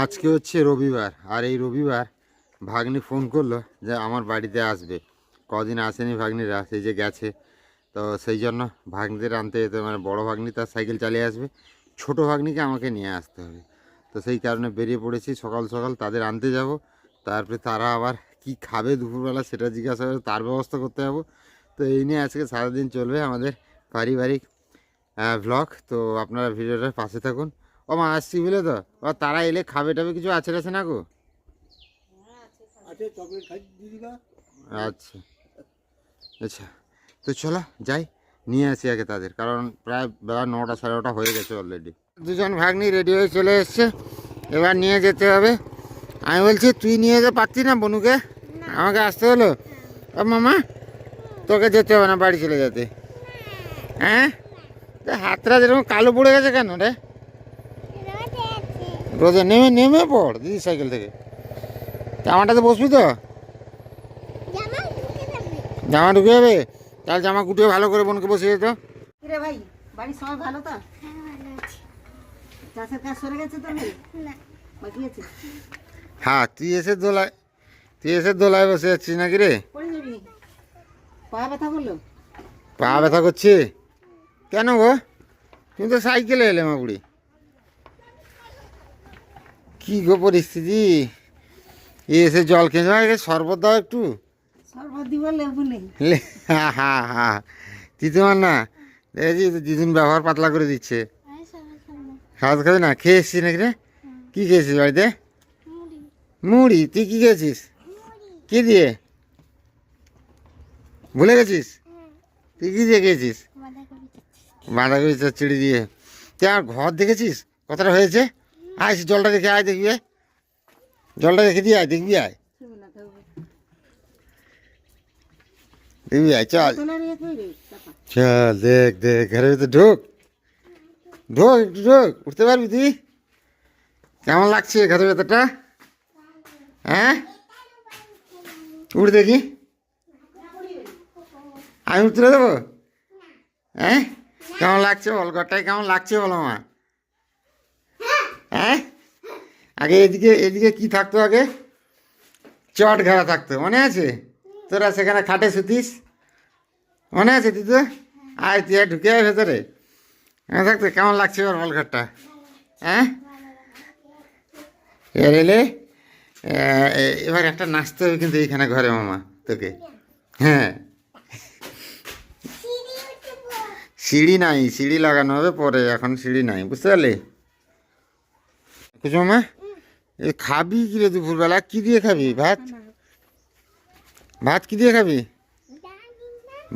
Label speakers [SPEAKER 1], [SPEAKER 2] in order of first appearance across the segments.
[SPEAKER 1] আজকে হচ্ছে রবিবার, আর এই রবিবার ভাগ্নি ফোন করল যে আমার বাড়িতে আসবে। কদিন আসেনি ভাগ্নিরা, সেই যে গেছে। তো সেই জন্য ভাগ্নিদের আনতে যেতে মানে বড় ভাগ্নি তার সাইকেল চালিয়ে আসবে, ছোট ভাগ্নিকে আমাকে নিয়ে আসতে হবে। তো সেই কারণে বেরিয়ে পড়েছি, সকাল সকাল তাদের আনতে যাব। তারপরে তারা আবার কি খাবে দুপুরবেলা সেটা জিজ্ঞাসা করে, তার ব্যবস্থা করতে যাব। তো এই নিয়ে আজকে সারাদিন চলবে আমাদের পারিবারিক ব্লগ তো আপনারা ভিডিওটার পাশে থাকুন। ও মা আসছি বুঝলে তো? ও তারা এলে খাবে টাবে কিছু আছে আছে না গো আচ্ছা। আচ্ছা তো চলো যাই। নিয়ে আসি আগে তাদের কারণ প্রায় বেলা নটা সাড়ে নটা হয়ে গেছে অলরেডি দুজন ভাগ্নি রেডি হয়ে চলে এসছে। এবার নিয়ে যেতে হবে। আমি বলছি তুই নিয়ে যেতে পারতি না বনুকে? আমাকে আসতে হলো? ও মামা তোকে যেতে হবে না বাড়ি চলে যেতে। হ্যাঁ? তা হাতটা যেরকম কালো পড়ে গেছে কেন রে? রোদে নেমে নেমে পড় দিদি সাইকেল থেকে। জামাটাতে বসবি তো? জামা ঢুকে যাবে। তাহলে জামা গুটিয়ে ভালো করে বোনকে বসিয়ে যেত
[SPEAKER 2] রে ভাই বাড়ির সবাই ভালো তো? চাষের কাজ সরে গেছে তো বাকি আছে
[SPEAKER 1] হ্যাঁ তুই এসে দোলায় তুই এসে দোলায় বসে যাচ্ছিস নাকি রে?
[SPEAKER 2] পা ব্যথা করল?
[SPEAKER 1] পা ব্যথা করছে? কেন গো? তুমি তো সাইকেলে এলে মা বুড়ি কি গো পরিস্থিতি? এসে জল খেয়ে যাওয়া শরবত দাও একটু। তিতুমার না দেখেছি দিদুন ব্যবহার পাতলা করে দিচ্ছে। খাওয়া খাবে না। খেয়ে এসছিস নাকি রে? কি খেয়েছিস বাড়িতে? মুড়ি। তুই কি খেয়েছিস? কি দিয়ে? ভুলে গেছিস? তুই কি দিয়ে খেয়েছিস? বাঁধাকপি চচ্চড়ি দিয়ে। তুই আমার ঘর দেখেছিস? কতটা হয়েছে? আয় জলটা দেখে আয়, দেখবি জলটা দেখে দিয়ে আয়, দেখবি আয়। দেখবি, আয়, চল। চল, দেখ দেখ, ঘরের ভিতরে ঢোক। ঢোক, একটু ঢোক, উঠতে পারবি তুই? কেমন লাগছে ঘরের ভেতরটা? হ্যাঁ? উঠ দেখি। আমি উঠতে দেবো? হ্যাঁ? কেমন লাগছে বল, ঘরটায় কেমন লাগছে বলো মা হ্যাঁ? আগে এদিকে এদিকে কি থাকতো আগে? চট ঘেরা থাকতো মনে আছে? তোরা সেখানে খাটে শুতিস? মনে আছে তুই তো আয় তুই আর ঢুকে আয় ভেতরে। হ্যাঁ থাকতো কেমন লাগছে এবার বল ঘরটা? হ্যাঁ? এবার এলে এবার একটা নাচতে হবে কিন্তু এইখানে ঘরে মামা তোকে। হ্যাঁ। সিঁড়ি নাই সিঁড়ি লাগানো হবে পরে এখন সিঁড়ি নাই বুঝতে পারলি? কিছু মামা এ খাবি কি রে দুপুরবেলা? কি দিয়ে খাবি? ভাত? ভাত কি দিয়ে খাবি?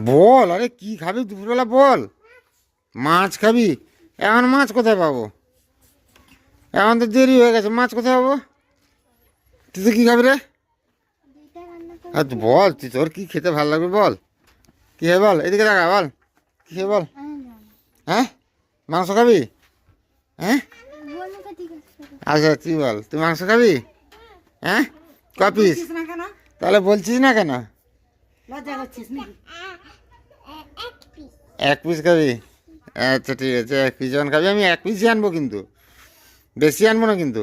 [SPEAKER 1] বল, আরে কি খাবি দুপুরবেলা বল। মাছ খাবি? এখন মাছ কোথায় পাবো? এখন তো দেরি হয়ে গেছে, মাছ কোথায় পাবো? তুই তো কি খাবি রে? আর বল, তুই তোর কি খেতে ভালো লাগবে বল। কি হে বল? এদিকে দেখা বল। কি হে বল? হ্যাঁ? মাংস খাবি? হ্যাঁ? আচ্ছা তুই বল? তুই মাংস খাবি? হ্যাঁ? ক পিস তাহলে বলছিস না কেন? এক পিস খাবি? আচ্ছা ঠিক আছে এক পিস যখন খাবি আমি এক পিসই আনব কিন্তু। বেশি আনব না কিন্তু।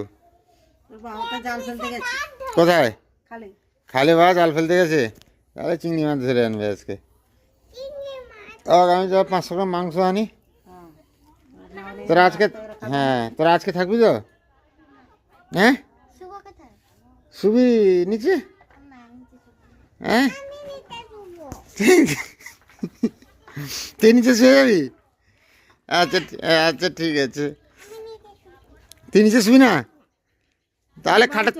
[SPEAKER 1] কোথায়?
[SPEAKER 2] খালি।
[SPEAKER 1] খালে বা জাল ফেলতে গেছে? তাহলে চিংড়ি মাছ ধরে আনবে আজকে। আমি তো পাঁচশো গ্রাম মাংস আনি।
[SPEAKER 2] হ্যাঁ।
[SPEAKER 1] তোরা আজকে হ্যাঁ তোরা আজকে থাকবি তো? হ্যাঁ? শুবি নিচে? হ্যাঁ? তুই নিচে শুয়ে যাবি? আচ্ছা আচ্ছা ঠিক আছে। তুই নিচে শুবি না? তাহলে খাটের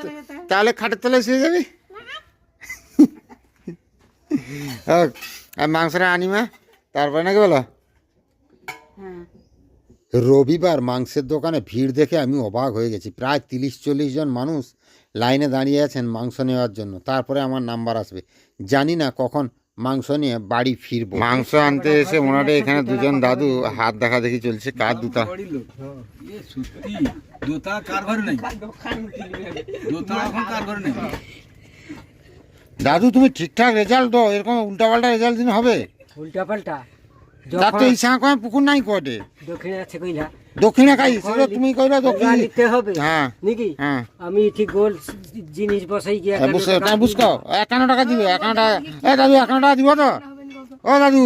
[SPEAKER 1] তাহলে খাটের তলায় শুয়ে যাবি? আর মাংসটা আনি মা তারপরে নাকি বলো?
[SPEAKER 2] হ্যাঁ।
[SPEAKER 1] রবিবার মাংসের দোকানে ভিড় দেখে আমি অবাক হয়ে গেছি। প্রায় তিরিশ চল্লিশ জন মানুষ লাইনে দাঁড়িয়ে আছেন মাংস নেওয়ার জন্য। তারপরে আমার নাম্বার আসবে। জানি না কখন মাংস নিয়ে বাড়ি ফিরবো। মাংস আনতে এসে ওনারা এখানে দুজন দাদু হাত দেখা দেখি চলছে কার দুটা
[SPEAKER 3] বাড়ির লোক এ সত্যি দোতা? কার ঘরে নেই দোতা এখন কার ঘরে নেই
[SPEAKER 1] দাদু তুমি ঠিকঠাক রেজাল্ট দাও এরকম উল্টাপাল্টা রেজাল্ট দিন হবে।
[SPEAKER 4] উল্টা পাল্টা
[SPEAKER 1] তার তো এই সাঁকো পুকুর নাই কটে
[SPEAKER 4] দক্ষিণে আছে কইলা।
[SPEAKER 1] দক্ষিণে খাই সেটা তুমি কইরা দক্ষিণ
[SPEAKER 4] নিতে হবে
[SPEAKER 1] হ্যাঁ
[SPEAKER 4] নাকি?
[SPEAKER 1] হ্যাঁ।
[SPEAKER 4] আমি ঠিক গোল জিনিস বসাই গিয়ে
[SPEAKER 1] বুঝছ না বুঝছ? একান্ন টাকা দিবে একান্ন টাকা এ দাদু একান্ন টাকা দিব তো? ও দাদু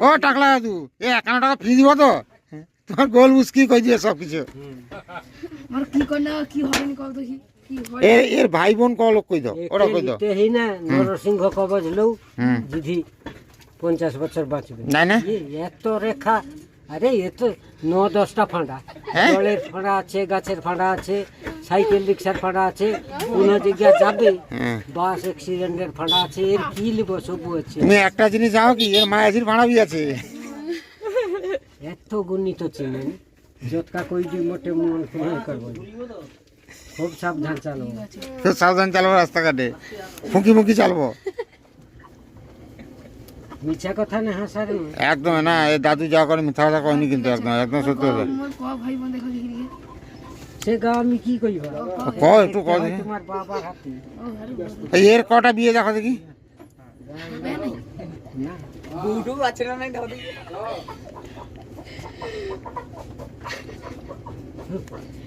[SPEAKER 1] ও টাকলা দাদু এ একান্ন টাকা ফ্রি দিব তো? তোমার গোল কই দিয়ে সব কিছু?
[SPEAKER 5] আমার কি করে কি হবে না কত কি কি
[SPEAKER 1] এর এর ভাই বোন ক লোক কই দাও? ওরা কই দাও?
[SPEAKER 4] হি না নরসিংহ কবজ লও দিদি পঞ্চাশ বছর বাঁচবে।
[SPEAKER 1] না না
[SPEAKER 4] এত রেখা আরে এ তো ন দশটা ফাঁড়া।
[SPEAKER 1] হ্যাঁ?
[SPEAKER 4] জলের ফাঁড়া আছে গাছের ফাঁড়া আছে সাইকেল রিক্সার ফাঁড়া আছে কোনো জায়গায় যাবে।
[SPEAKER 1] হ্যাঁ।
[SPEAKER 4] বাস অ্যাক্সিডেন্টের ফাঁড়া আছে এর কি লিব সবু আছে?
[SPEAKER 1] তুমি একটা জিনিস যাও কি? এর মায়াজির ভাড়া বি আছে।
[SPEAKER 4] এত গুণিত চিনেন যতকা কই দি মোটে মন খুঁড়ে করব খুব সাবধান চালো
[SPEAKER 1] তো সাবধান চালাবো রাস্তাঘাটে। ফুঁকি মুখি চালবো।
[SPEAKER 4] মিছা কথা না হাসার
[SPEAKER 1] একদম না এ দাদু যা করে মিথ্যা কথা কয়নি কিন্তু একদম একদম সত্য কথা।
[SPEAKER 4] সে গা আমি কি কইবা?
[SPEAKER 1] ক একটু ক দেখি।
[SPEAKER 4] তোমার হাতে।
[SPEAKER 1] এই এর কটা বিয়ে দেখো দেখি।
[SPEAKER 4] না।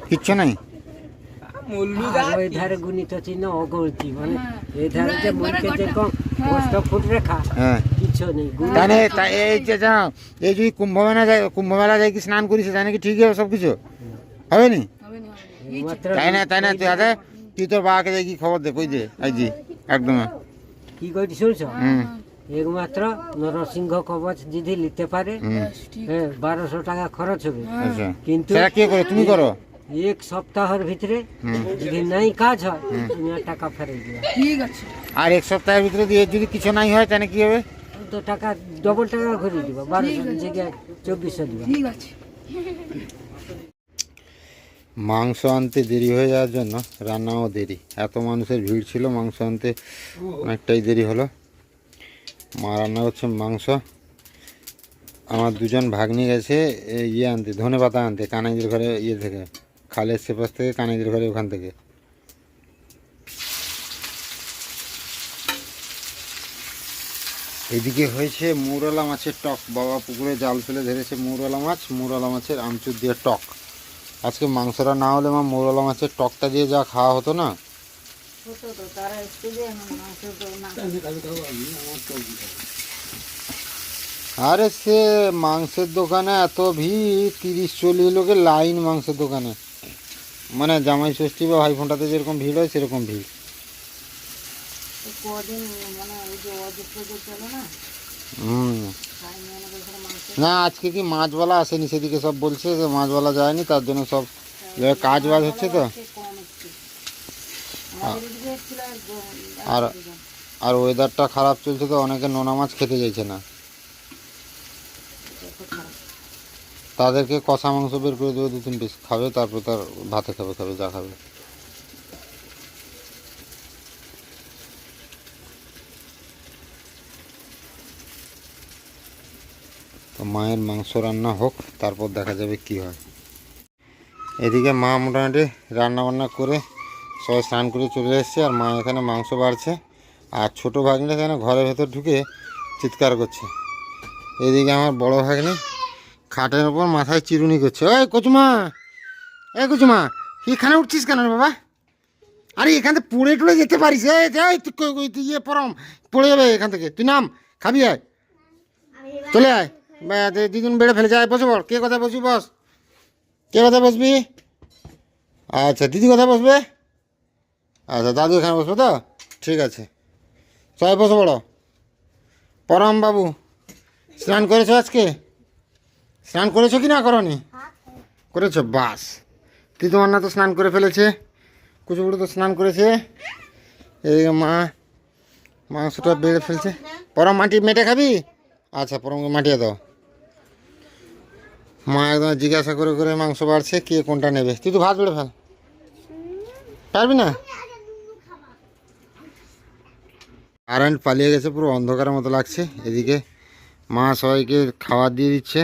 [SPEAKER 1] কিচ্ছু নাই?
[SPEAKER 4] আর ওই ধারে গুণিত চিহ্ন অগণতি মানে এই ধারে যে মুখে যেরকম অষ্ট ফুট রেখা
[SPEAKER 1] হ্যাঁ।
[SPEAKER 4] কিছু নেই। গুণ
[SPEAKER 1] তাই না তা- এই যে যা এই যদি কুম্ভ মেলা যায় কুম্ভ মেলা যায় কি স্নান করিস ঠিক হবে সব কিছু হবে নি তাই না তাই না তুই আদে তুই তোর বাবাকে দেখি খবর দে কই দে এই জি একদম।
[SPEAKER 4] কি কইটি শুনছ?
[SPEAKER 1] হুম।
[SPEAKER 4] একমাত্র নরসিংহ কবচ যদি নিতে পারে হ্যাঁ বারোশো টাকা খরচ হবে।
[SPEAKER 1] আচ্ছা।
[SPEAKER 4] কিন্তু
[SPEAKER 1] সেটা কে করো? তুমি করো।
[SPEAKER 4] এক সপ্তাহের ভিতরে যদি নাই কাজ হয় তুমি আর টাকা ফেরত দিবা
[SPEAKER 5] ঠিক আছে।
[SPEAKER 1] আর এক সপ্তাহের ভিতরে দিয়ে যদি কিছু নাই হয় তাহলে কি হবে?
[SPEAKER 4] তো টাকা ডবল টাকা ঘুরে দিবা বারোশো জায়গায় চব্বিশশো দিবা।
[SPEAKER 5] ঠিক আছে।
[SPEAKER 1] মাংস আনতে দেরি হয়ে যাওয়ার জন্য রান্নাও দেরি। এত মানুষের ভিড় ছিল মাংস আনতে অনেকটাই দেরি হলো। মা রান্না করছে মাংস। আমার দুজন ভাগ্নি গেছে ইয়ে আনতে ধনে পাতা আনতে কানাইদের ঘরে ইয়ে থেকে। খালের সেপাশ থেকে কানাইদের ঘরে ওখান থেকে। এদিকে হয়েছে মৌরলা মাছের টক। বাবা পুকুরে জাল ফেলে ধরেছে মৌরলা মাছ মৌরলা মাছের আমচুর দিয়ে টক। আজকে মাংসটা না হলে মা মৌরলা মাছের টকটা দিয়ে যা খাওয়া হতো না। আরে সে মাংসের দোকানে এত ভিড় তিরিশ চল্লিশ লোকের লাইন মাংসের দোকানে। মানে জামাই ষষ্ঠী বা ভাইফোঁটাতে যেরকম ভিড় হয় সেরকম ভিড়।
[SPEAKER 2] মানে না?
[SPEAKER 1] আজকে কি মাছওয়ালা আসেনি? সেদিকে সব বলছে যে মাছওয়ালা যায়নি তার জন্য সব কাজ বাজ হচ্ছে তো। আর আর ওয়েদারটা খারাপ চলছে তো অনেকে নোনা মাছ খেতে চাইছে না। তাদেরকে কষা মাংস বের করে দেবে দু তিন পিস খাবে, তারপর তার ভাতে খাবে খাবে, যা খাবে। তো মায়ের মাংস রান্না হোক, তারপর দেখা যাবে কি হয়। এদিকে মা মোটামুটি রান্না বান্না করে সবাই স্নান করে চলে এসছে, আর মা এখানে মাংস বাড়ছে, আর ছোট ভাগ্নি এখানে ঘরের ভেতর ঢুকে চিৎকার করছে। এদিকে আমার বড় ভাগ্নি খাটের ওপর মাথায় চিরুনি করছে। ওই কচুমা এই কচুমা এখানে উঠছিস কেন বাবা? আরে এখান থেকে পড়ে টুড়ে যেতে পারিস। এই তুই ইয়ে পরম পড়ে যাবে এখান থেকে। তুই নাম খাবি আয়। চলে আয়। বা, দে- বেড়ে ফেলে যায়। বসে পড়। কে কথা বসবি বস? কে কথা বসবি? আচ্ছা দিদি কথা বসবে? আচ্ছা দাদু এখানে বসবে তো? ঠিক আছে। সবাই বসে পড়ো। পরম বাবু স্নান করেছ আজকে? স্নান করেছ কি না করনি? করেছ, বাস। তুই তোমার না তো স্নান করে ফেলেছে, কুচুবুড়ো তো স্নান করেছে। এই মা, মাংসটা বেড়ে ফেলছে। পরম মাটি মেটে খাবি? আচ্ছা পরমকে মাটিয়ে দাও। মা একদম জিজ্ঞাসা করে করে মাংস বাড়ছে, কে কোনটা নেবে? তুই তো ভাত বেড়ে ফেল। পারবি না? কারেন্ট পালিয়ে গেছে, পুরো অন্ধকারের মতো লাগছে। এদিকে মা সবাইকে খাবার দিয়ে দিচ্ছে।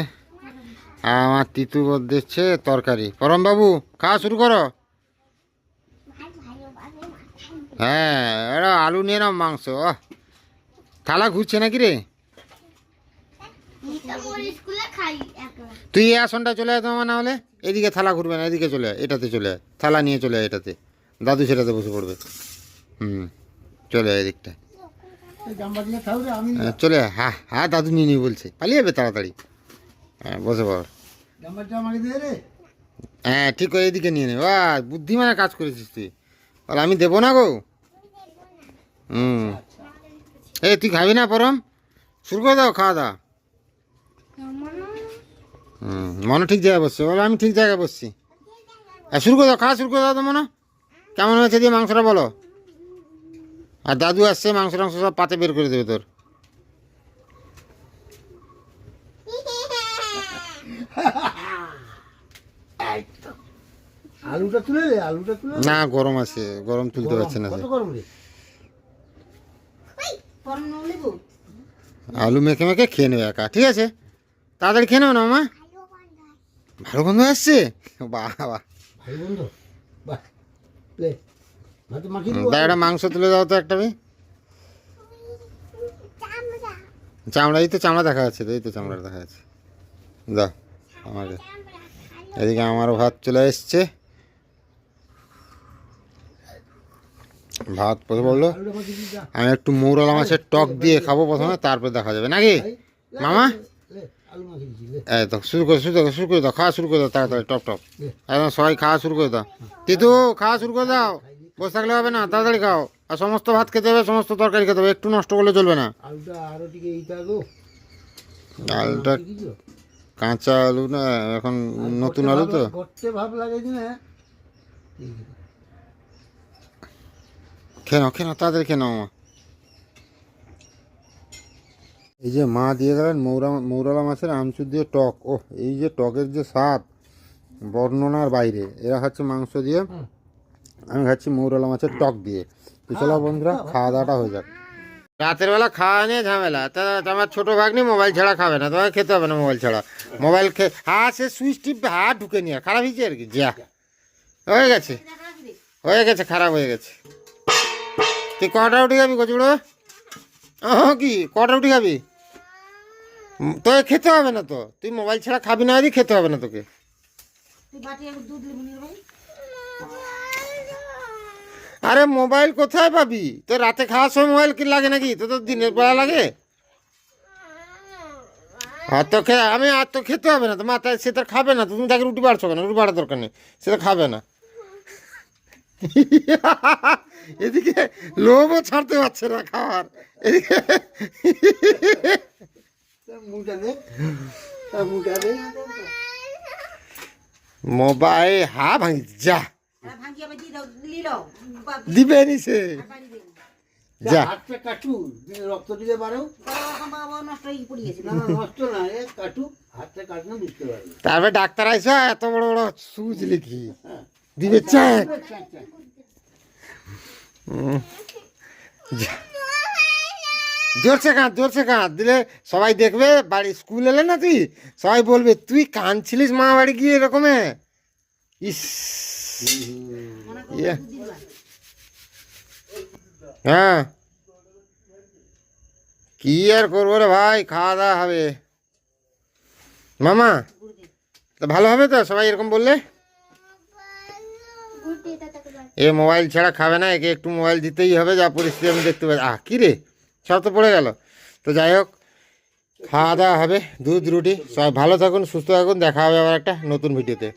[SPEAKER 1] আমার তিতু দিচ্ছে তরকারি। পরম বাবু খাওয়া শুরু করো। হ্যাঁ এটা আলু নিয়ে নাও মাংস। থালা ঘুরছে নাকি রে? তুই এই আসনটা চলে আয় তোমার না হলে। এদিকে থালা ঘুরবে না এদিকে চলে আয় এটাতে চলে আয়। থালা নিয়ে চলে আয় এটাতে। দাদু সেটাতে বসে পড়বে। হুম চলে আয় এদিকটা। হ্যাঁ, চলে আয়। হ্যাঁ হ্যাঁ দাদু নিয়ে নিয়ে বলছে। পালিয়ে যাবে তাড়াতাড়ি। হ্যাঁ বসে পড় হ্যাঁ ঠিক করে এদিকে নিয়ে নে। বা বুদ্ধিমানের কাজ করেছিস তুই। বলে আমি দেবো না গো? হুম। এই তুই খাবি না পরম? শুরু করে দাও খাওয়া দাওয়া। হুম মনে ঠিক জায়গায় বসছে। বলো আমি ঠিক জায়গায় বসছি। আর শুরু করে দাও খাওয়া শুরু করে দাও তো মনে কেমন হয়েছে দিয়ে মাংসটা বলো। আর দাদু আসছে মাংস টাংস সব পাতে বের করে দেবে তোর।
[SPEAKER 6] আলুটা তুলে দে আলুটা তুলে
[SPEAKER 1] না গরম আছে গরম তুলতে পারছে না সে।
[SPEAKER 6] কত গরম রে?
[SPEAKER 1] আলু মেখে মেখে খেয়ে নেবে একা ঠিক আছে? তাড়াতাড়ি খেয়ে নেবে না মা। ভালো গন্ধ আসছে? বাহ বাহ মাংস তুলে দাও তো একটা চামড়া। এই তো চামড়া দেখা যাচ্ছে তো এই তো চামড়া দেখা যাচ্ছে। দাও। আমাকে এদিকে আমারও ভাত চলে এসছে। ভাত পরে বলল আমি একটু মৌরলা মাছের টক দিয়ে খাব প্রথমে তারপরে দেখা যাবে। নাকি? মামা? এই তো শুরু করে শুরু করে শুরু করে দাও খাওয়া শুরু করে দাও তাড়াতাড়ি টপ টপ। একদম সবাই খাওয়া শুরু করে দাও। তিতু খাওয়া শুরু করে দাও। বসে থাকলে হবে না তাড়াতাড়ি খাও। আর সমস্ত ভাত খেতে হবে সমস্ত তরকারি খেতে হবে একটু নষ্ট করলে চলবে না।
[SPEAKER 6] আলুটা আরও টিকে
[SPEAKER 1] আলুটা কাঁচা আলু না এখন নতুন আলু তো?
[SPEAKER 6] করতে ভাব লাগে যে না।
[SPEAKER 1] খেয়ে নাও খেয়ে নাও তাড়াতাড়ি খেয়ে নাও মা এই যে মা দিয়ে গেলেন মৌরা মৌরালা মাছের আমচুর দিয়ে টক। ও এই যে টকের যে স্বাদ বর্ণনার বাইরে। এরা খাচ্ছে মাংস দিয়ে আমি খাচ্ছি মৌরালা মাছের টক দিয়ে। তো চলো বন্ধুরা খাওয়া দাওয়াটা হয়ে যাক। রাতের বেলা খাওয়া নিয়ে ঝামেলা। তা আমার ছোটো ভাগ্নি মোবাইল ছাড়া খাবে না, তোমাকে খেতে হবে না মোবাইল ছাড়া। মোবাইল খেয়ে হ্যাঁ সে সুইচ টিপে হাত ঢুকে নিয়ে খারাপ হয়েছে আর কি? যা। হয়ে গেছে। হয়ে গেছে, খারাপ হয়ে গেছে। তুই কটা উঠে খাবি, কচুড়ো? ও কি? কটা উঠে খাবি? তোকে খেতে হবে না তো। তুই মোবাইল ছাড়া খাবি না যদি খেতে হবে না তোকে।
[SPEAKER 2] দুধ নিয়ে
[SPEAKER 1] আরে মোবাইল কোথায় পাবি? তো রাতে খাওয়ার সময় মোবাইল কি লাগে নাকি? তো তো দিনের বেলা লাগে। আর তো খে আমি আর তো খেতে হবে না। তো মা তাই সে তো খাবে না। তো তুমি তাকে রুটি বাড়ছো কেন? রুটি বাড়ার দরকার নেই। সে তো খাবে না। এদিকে লোভও ছাড়তে পারছে না খাওয়ার। এদিকে
[SPEAKER 6] তার
[SPEAKER 1] মোবাইল হা ভাঙি যা। দিবে নি সে
[SPEAKER 2] বাড়ি দেবো
[SPEAKER 1] যা।
[SPEAKER 6] হাতটা কাটু রক্ত দিতে পারো।
[SPEAKER 2] নষ্ট হয়ে পড়ে গেছে।
[SPEAKER 6] না না নষ্ট না এ কাটু হাতটা কাটলে বুঝতে পারবে।
[SPEAKER 1] তারপরে ডাক্তার আইসা এত বড় বড় সুচ লিখি। দিবে চেক জোরছে কাঁদ জোরছে কাঁদ। দিলে সবাই দেখবে বাড়ি স্কুল এলে না তুই সবাই বলবে তুই কাঁদছিলিস মা বাড়ি গিয়ে এরকমে? ইস। হ্যাঁ। কি আর করব রে ভাই? খাওয়া দাওয়া হবে। মামা, তা ভালো হবে তো? সবাই এরকম বললে? এ মোবাইল ছাড়া খাবে না, একে একটু মোবাইল দিতেই হবে, যা পরিস্থিতি আমি দেখতে পাই আহ, কী রে? সব তো পড়ে গেল। তো যাই হোক, খাওয়া দাওয়া হবে, দুধ, রুটি, সবাই ভালো থাকুন, সুস্থ থাকুন, দেখা হবে আবার একটা নতুন ভিডিওতে।